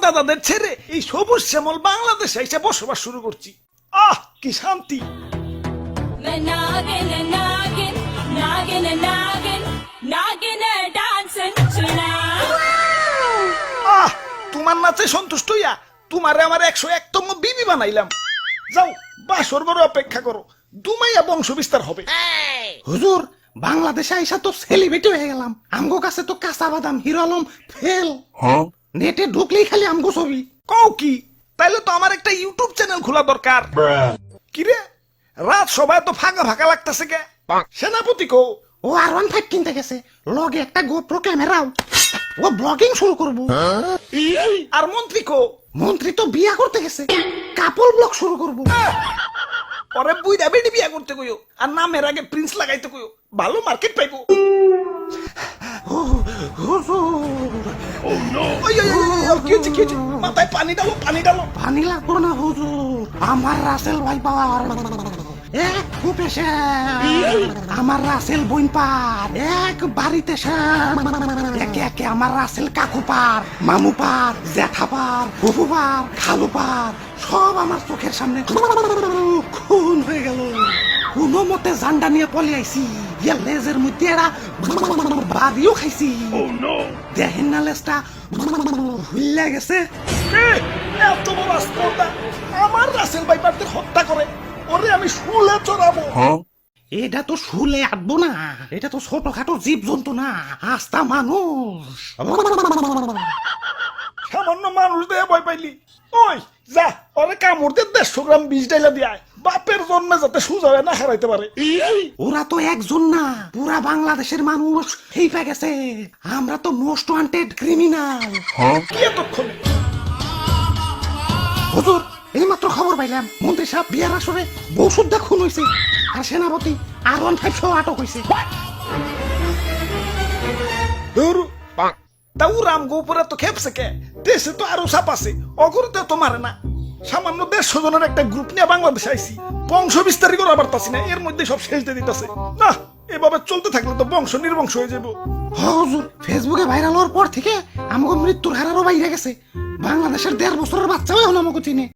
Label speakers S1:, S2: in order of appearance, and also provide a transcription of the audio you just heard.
S1: দাদাদের ছেড়ে এই সবুজ শ্যামল বাংলাদেশে এসে বসবাস শুরু করছি। আহ কি শান্তি. আহ তোমার নাচে সন্তুষ্ট হইয়া তোমারে আমার একশো একতম বিবি বানাইলাম। যাও বাসর বড় অপেক্ষা করো। দুমাইয়া বংশ বিস্তার হবে
S2: হুজুর বাংলাদেশে আইসা তো সেলিব্রিটি হয়ে গেলাম। আমগো কাছে তো কাঁচা বাদাম হিরো আলম ফেল। নেটে ঢুকলেই খালি আমগো ছবি।
S1: কও কি? তাইলে তো আমার একটা ইউটিউব চ্যানেল খোলা দরকার। কিরে রাত সবাই তো ফাঁকা ফাঁকা লাগতেছে কে? সেনাপতি কো
S2: ও আর ওয়ান ফাইভ কিনতে গেছে। লগে একটা গোপ্রো ক্যামেরাও। ও ব্লগিং শুরু করব।
S1: আর মন্ত্রী কো
S2: মন্ত্রী তো বিয়া করতে গেছে। কাপল ব্লগ শুরু করব।
S1: পরে বুইরা বেডি বিয়া করতে কইও, আর নামের আগে প্রিন্স লাগাইতে কইও। ভালো মার্কেট পাইবো। পানি ডালো পানি ডালো
S2: পানি লাগবো না, হুজুর। আমার রাসেল আমার রাসেল বইন পার। এক বাড়িতে একে একে আমার রাসেল কাকু পার, মামু পার, জ্যাঠা পার, ফুফু পার, খালু পার। সব আমার চোখের সামনে। খুন হয়ে গেল। কোনো মতে জান্ডা নিয়ে পলে আইছি। ইয়া লেজের মধ্যে এরা বাদিও খাইছি। দেখেন না লেজটা হুইল্লা গেছে।
S1: এত বড় আস্পর্ধা। আমার রাসেল ভাইপারদের হত্যা করে। ওরে আমি শুলে চড়াবো।
S2: এটা তো শুলে আটবো না। এটা তো ছোটখাটো জীব জন্তু না। আস্তা মানুষ।
S1: সামান্য মানুষ দিয়ে ভয় পাইলি। ওই যা ওরে কামড় দিয়ে দেড়শো গ্রাম বিষ ডাইলা দিয়ে। বাপের জন্মে যাতে সুজা হয়ে না হারাইতে পারে।
S2: ওরা তো একজন না পুরা বাংলাদেশের মানুষ। এই পা গেছে। আমরা তো মোস্ট ওয়ান্টেড ক্রিমিনাল
S1: কি এতক্ষণে?
S2: হুজুর এই মাত্র খবর পাইলাম মন্ত্রী সাহেব বিয়ার আসরে বউ সুদ্ধা খুন হয়েছে আর সেনাপতি আর ওয়ান ফাইভ সহ আটক হয়েছে
S1: তাও রাম গোপুরে তো খেপছে কে? দেশে তো আরও সাপ আছে অগরতে তো মারে না। সামান্য দেড়শো জনের একটা গ্রুপ নিয়ে বাংলাদেশে আইসি বংশ বিস্তারই আবার তাছি না এর মধ্যে সব শেষ দিয়ে দিতেছে। না, এভাবে চলতে থাকলে তো বংশ নির্বংশ হয়ে যাব।
S2: হুজুর ফেসবুকে ভাইরাল হওয়ার পর থেকে আমাকে মৃত্যুর হারারও বাইরে গেছে। বাংলাদেশের দেড় বছরের বাচ্চাও এখন আমাকে চিনে।